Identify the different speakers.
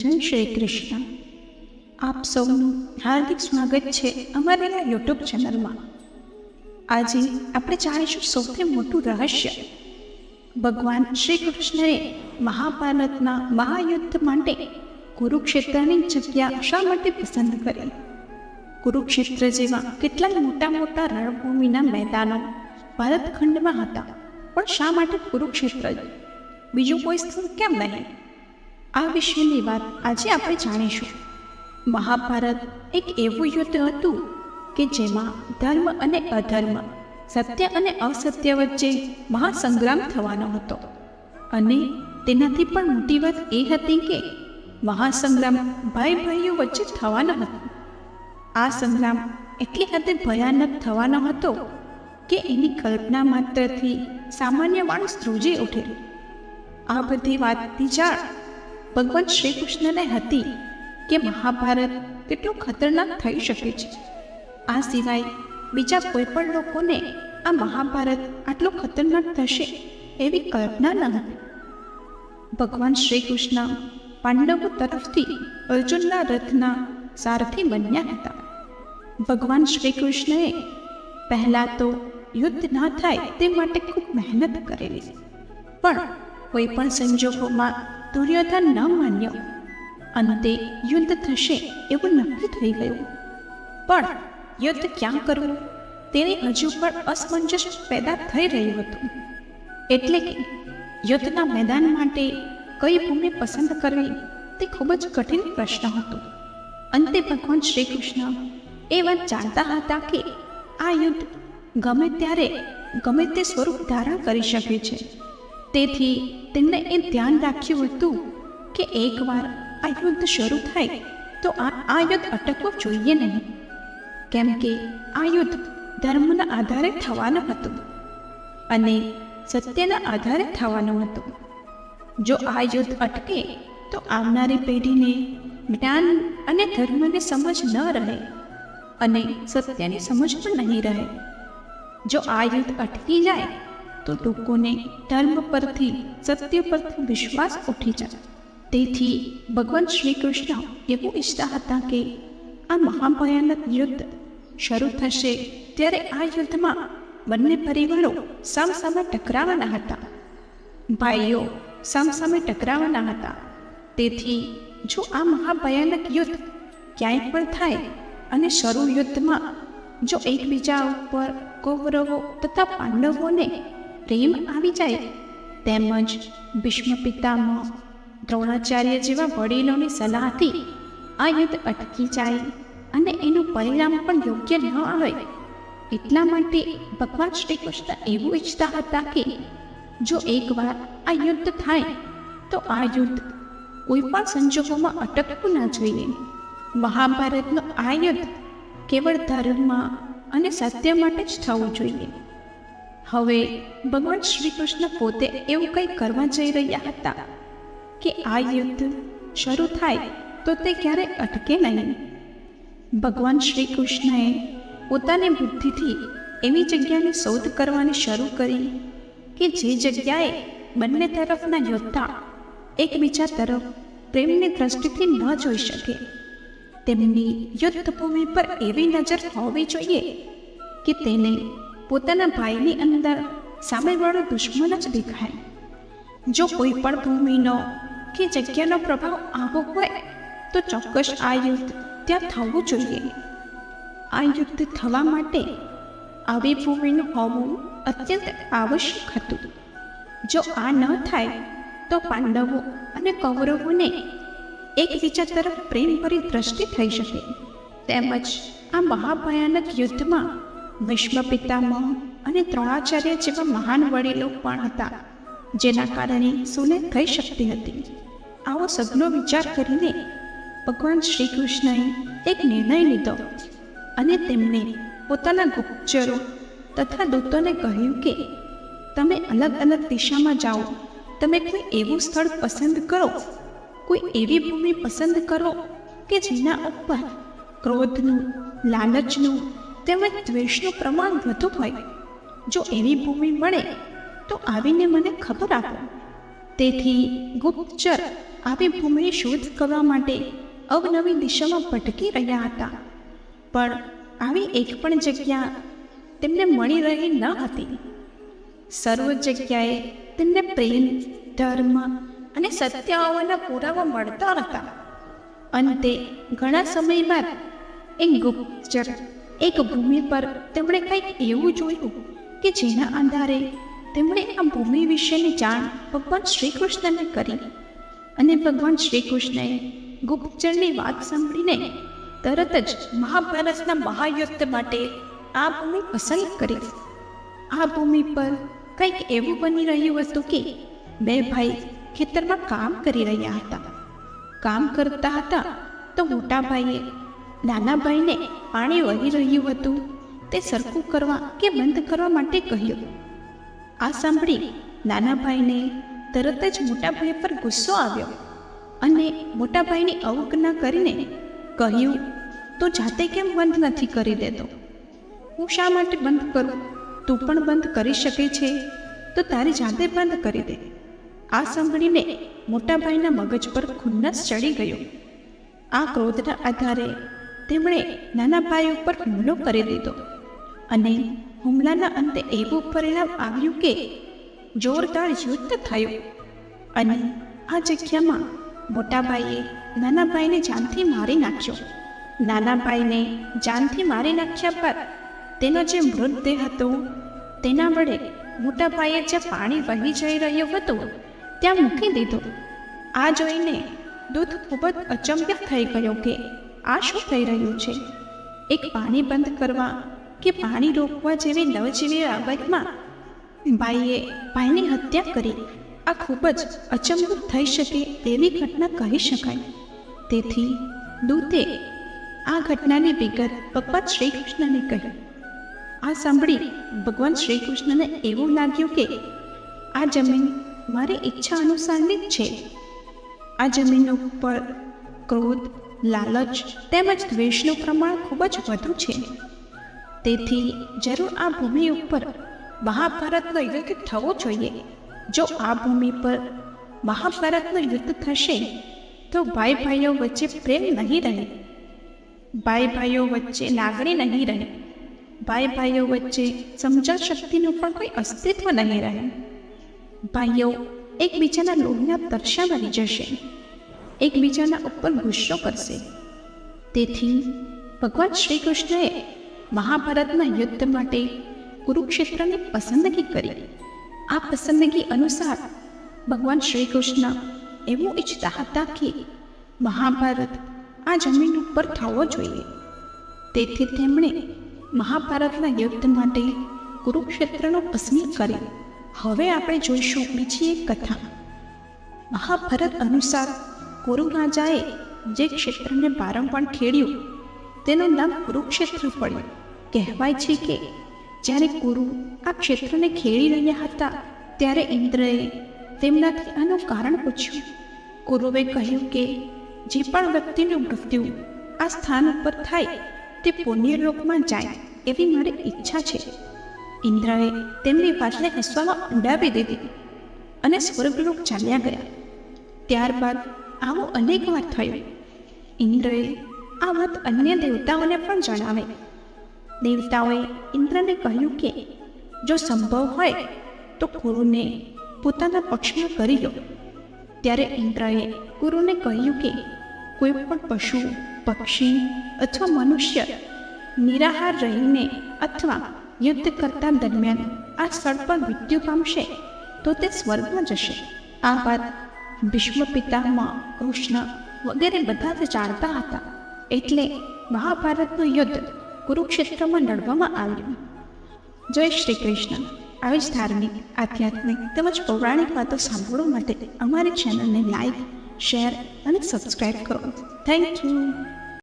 Speaker 1: જય શ્રી કૃષ્ણ. આપ સૌનું હાર્દિક સ્વાગત છે અમારી યુટ્યુબ ચેનલમાં આજે આપણે જાણીશું સૌથી મોટું રહસ્ય. ભગવાન શ્રી કૃષ્ણએ મહાભારતના મહાયુદ્ધ માટે કુરુક્ષેત્રની જગ્યા શા માટે પસંદ કરી? કુરુક્ષેત્ર જેવા કેટલાય મોટા મોટા રણભૂમિના મેદાનો ભારતખંડમાં હતા, પણ શા માટે કુરુક્ષેત્ર? બીજું કોઈ સ્થળ કેમ નહીં? આ વિષયની વાત આજે આપણે જાણીશું. મહાભારત એક એવું યુદ્ધ હતું કે જેમાં ધર્મ અને અધર્મ, સત્ય અને અસત્ય વચ્ચે મહાસંગ્રામ થવાનો હતો. અને તેનાથી પણ મોટી વાત એ હતી કે મહાસંગ્રામ ભાઈ ભાઈઓ વચ્ચે થવાનો હતો. આ સંગ્રામ એટલી હદે ભયાનક થવાનો હતો કે એની કલ્પના માત્રથી સામાન્ય માણસ ધ્રુજી ઉઠે આ બધી વાતની જાણ ભગવાન શ્રી કૃષ્ણને હતી કે મહાભારત કેટલું ખતરનાક થઈ શકે છે. આ સિવાય બીજા કોઈ પણ લોકોને આ મહાભારત આટલું ખતરનાક થશે એવી કલ્પના ન હતી. ભગવાન શ્રી કૃષ્ણ પાંડવો તરફથી અર્જુનના રથના સારથી બન્યા હતા. ભગવાન શ્રી કૃષ્ણએ પહેલાં તો યુદ્ધ ના થાય તે માટે ખૂબ મહેનત કરેલી. પણ કોઈ પણ સંજોગોમાં દુર્યોધન ન માન્યો. અંતે યુદ્ધ થશે એવું નક્કી થઈ ગયું. પણ યુદ્ધ ક્યાં કરવું? તેની હજુ પણ અસમંજસ પેદા થઈ રહ્યું હતું. એટલે કે યુદ્ધના મેદાન માટે કઈ ભૂમિ પસંદ કરવી તે ખૂબ જ કઠિન પ્રશ્ન હતો. અંતે ભગવાન શ્રી કૃષ્ણ એ વાત જાણતા હતા કે આ યુદ્ધ ગમે ત્યારે ગમે તે સ્વરૂપ ધારણ કરી શકે છે. તેથી તેમણે એ ધ્યાન રાખ્યું હતું કે એકવાર આ યુદ્ધ શરૂ થાય તો આ આ યુદ્ધ અટકવું જોઈએ નહીં. કેમ કે આ યુદ્ધ ધર્મના આધારે થવાનું હતું અને સત્યના આધારે થવાનું હતું. જો આ યુદ્ધ અટકે તો આવનારી પેઢીને જ્ઞાન અને ધર્મની સમજ ન રહે અને સત્યની સમજ પણ નહીં રહે. જો આ યુદ્ધ અટકી જાય તો લોકોને ધર્મ પરથી, સત્ય પરથી વિશ્વાસ ઉઠી જાય. તેથી ભગવાન શ્રી કૃષ્ણ એવું ઈચ્છતા હતા કે આ મહાભયાનક યુદ્ધ શરૂ થશે ત્યારે આ યુદ્ધમાં બંને પરિવારો સામસામે ટકરાવાના હતા. ભાઈઓ સામસામે ટકરાવાના હતા. તેથી જો આ મહાભયાનક યુદ્ધ ક્યાંય પણ થાય અને શરૂ યુદ્ધમાં જો એકબીજા ઉપર કૌરવો તથા પાંડવોને પ્રેમ આવી જાય, તેમજ ભીષ્મ પિતામાં દ્રોણાચાર્ય જેવા વડીલોની સલાહથી આ યુદ્ધ અટકી જાય અને એનું પરિણામ પણ યોગ્ય ન આવે એટલા માટે ભગવાન શ્રી કૃષ્ણ એવું ઈચ્છતા હતા કે જો એકવાર આ યુદ્ધ થાય, તો આ યુદ્ધ કોઈ પણ સંજોગોમાં અટકવું ના જોઈએ. મહાભારતનું આ યુદ્ધ કેવળ ધર્મ અને સત્ય માટે જ થવું જોઈએ. હવે ભગવાન શ્રી કૃષ્ણ પોતે એવું કંઈ કરવા જઈ રહ્યા હતા કે આ યુદ્ધ શરૂ થાય તો તે ક્યારે અટકે નહીં. ભગવાન શ્રી કૃષ્ણએ પોતાની બુદ્ધિથી એવી જગ્યાની શોધ કરવાની શરૂ કરી કે જે જગ્યાએ બંને તરફના યોદ્ધા એકબીજા તરફ પ્રેમની દ્રષ્ટિથી ન જોઈ શકે. તેમની યુદ્ધભૂમિ પર એવી નજર હોવી જોઈએ કે તેને પોતાના ભાઈની અંદર સામેવાળો દુશ્મન જ દેખાય. જો કોઈ પણ ભૂમિનો કે જગ્યાનો પ્રભાવ આવો હોય, તો ચોક્કસ આ યુદ્ધ ત્યાં થવું જોઈએ. આ યુદ્ધ થવા માટે આવી ભૂમિનું હોવું અત્યંત આવશ્યક હતું. જો આ ન થાય, તો પાંડવો અને કૌરવોને એકબીજા તરફ પ્રેમભરી દ્રષ્ટિ થઈ શકે. તેમજ આ મહાભયાનક યુદ્ધમાં ભીષ્મ પિતામહ અને દ્રોણાચાર્ય જેવા મહાન વડીલો પણ હતા, જેના કારણે સુને થઈ શકતી હતી. આવો સઘનો વિચાર કરીને ભગવાન શ્રી કૃષ્ણએ એક નિર્ણય લીધો અને તેમણે પોતાના ગુપ્તચરો તથા દૂતોને કહ્યું કે, તમે અલગ અલગ દિશામાં જાઓ. તમે કોઈ એવું સ્થળ પસંદ કરો, કોઈ એવી ભૂમિ પસંદ કરો કે જેના ઉપર ક્રોધનું, લાલચનું તેમજ દ્વેષનું પ્રમાણ વધુ હોય, જો એવી ભૂમિ મળે, તો આવીને મને ખબર આપો. તેથી ગુપ્તચર આવી ભૂમિની શોધ કરવા માટે અવનવી દિશામાં ભટકી રહ્યા હતા. પણ આવી એક પણ જગ્યા તેમને મળી રહી ન હતી. સર્વ જગ્યાએ તેમને પ્રેમ, ધર્મ અને સત્યાઓના પુરાવા મળતા હતા. અંતે ઘણા સમય બાદ એ ગુપ્તચર એક ભૂમિ પર તેમણે કંઈક એવું જોયું કે જેના આધારે તેમણે આ ભૂમિ વિશેની જાણ ભગવાન શ્રી કૃષ્ણને કરી અને ભગવાન શ્રી કૃષ્ણએ ગુપ્તચરની વાત સાંભળીને તરત જ મહાભારતના મહાયુદ્ધ માટે આ ભૂમિ પસંદ કરી. આ ભૂમિ પર કંઈક એવું બની રહ્યું હતું કે બે ભાઈ ખેતરમાં કામ કરી રહ્યા હતા. કામ કરતા હતા તો મોટા ભાઈએ નાના ભાઈને પાણી વહી રહ્યું હતું. તે સરખું કરવા કે બંધ કરવા માટે કહ્યું. આ સાંભળી નાના ભાઈને તરત જ મોટા ભાઈ પર ગુસ્સો આવ્યો અને મોટા ભાઈની અવગણના કરીને કહ્યું, તો જાતે કેમ બંધ નથી કરી દેતો? હું શા માટે બંધ કરું? તું પણ બંધ કરી શકે છે, તો તારી જાતે બંધ કરી દે. આ સાંભળીને મોટાભાઈના મગજ પર ખુન્નસ ચડી ગયો. આ ક્રોધના આધારે તેમણે નાના ભાઈ ઉપર હુમલો કરી દીધો અને હુમલાના અંતે એવું પરિણામ આવ્યું કે જોરદાર યુદ્ધ થયું અને આ જગ્યામાં મોટા ભાઈએ નાના ભાઈને જાનથી મારી નાખ્યો. નાના ભાઈને જાનથી મારી નાખ્યા બાદ તેનો જે મૃતદેહ હતો, તેના વડે મોટા ભાઈએ જ્યાં પાણી વહી જઈ રહ્યું હતું, ત્યાં મૂકી દીધો. આ જોઈને દૂધ ખૂબ જ અચંબ્ય થઈ ગયો કે આ શું થઈ રહ્યું છે? એક પાણી બંધ કરવા કે પાણી રોકવા જેવી નવજીવી બાબતમાં? ભાઈએ ભાઈની હત્યા કરી. આ ખૂબ જ અચંબિત થઈ શકે તેવી ઘટના કહી શકાય. તેથી દૂતે આ ઘટનાની વિગત ભગવાન શ્રી કૃષ્ણને કહી. આ સાંભળી ભગવાન શ્રી કૃષ્ણને એવું લાગ્યું કે આ જમીન મારી ઈચ્છા અનુસારની જ છે. આ જમીન ઉપર ક્રોધ લાલચ તેમજ દ્વેષનું પ્રમાણ ખૂબ જ વધુ છે. તેથી જરૂર આ ભૂમિ ઉપર મહાભારતનો યુદ્ધ થવો જોઈએ. જો આ ભૂમિ પર મહાભારતનું યુદ્ધ થશે, તો ભાઈ ભાઈઓ વચ્ચે પ્રેમ નહીં રહે. ભાઈ ભાઈઓ વચ્ચે લાગણી નહીં રહે. ભાઈ ભાઈઓ વચ્ચે સમજણ શક્તિનું પણ કોઈ અસ્તિત્વ નહીં રહે. ભાઈઓ એકબીજાના લોહીના તરસા બની જશે. એકબીજાના ઉપર ગુસ્સો કરશે. તેથી ભગવાન શ્રી કૃષ્ણએ મહાભારતના યુદ્ધ માટે કુરુક્ષેત્રની પસંદગી કરી. આ પસંદગી અનુસાર ભગવાન શ્રી કૃષ્ણ એવું ઈચ્છતા હતા કે મહાભારત આ જમીન ઉપર થવો જોઈએ. તેથી તેમણે મહાભારતના યુદ્ધ માટે કુરુક્ષેત્રનો પસંદ કરી હવે આપણે જોઈશું બીજી એક કથા. મહાભારત અનુસાર કુરુ રાજાએ જે ક્ષેત્રને વારંવાર ખેડ્યું તેનું નામ કુરુક્ષેત્ર પડ્યું. કહેવાય છે કે જ્યારે કુરુ આ ક્ષેત્રને ખેડી રહ્યા હતા, ત્યારે ઇન્દ્રએ તેમનાથી આનું કારણ પૂછ્યું. કુરુએ કહ્યું કે જે પણ વ્યક્તિનું મૃત્યુ આ સ્થાન ઉપર થાય, તે પુણ્યલોકમાં જાય એવી મારી ઈચ્છા છે. ઇન્દ્રએ તેમની વાતને હસવામાં ઉડાવી દીધી અને સ્વર્ગલોક ચાલ્યા ગયા. ત્યારબાદ આવું અનેક વાર થયું. ઇન્દ્રએ આ વાત અન્ય દેવતાઓને પણ જણાવી. દેવતાઓએ ઇન્દ્રને કહ્યું કે, જો સંભવ હોય, તો ગુરુને પોતાના પક્ષમાં કરી લો. ત્યારે ઇન્દ્રએ ગુરુને કહ્યું કે, કોઈ પણ પશુ, પક્ષી અથવા મનુષ્ય નિરાહાર રહીને અથવા યુદ્ધ કરતા દરમિયાન આ સ્થળ પર મૃત્યુ પામશે, તો તે સ્વર્ગમાં જશે. આ વાત ભીષ્મ પિતામહ કૃષ્ણ વગેરે બધા જ જાણતા હતા. એટલે મહાભારતનું યુદ્ધ કુરુક્ષેત્રમાં લડવામાં આવ્યું. જય શ્રી કૃષ્ણ. આવી જ ધાર્મિક, આધ્યાત્મિક તેમજ પૌરાણિક વાતો સાંભળવા માટે અમારી ચેનલને લાઈક શેર અને સબસ્ક્રાઈબ કરો. Thank you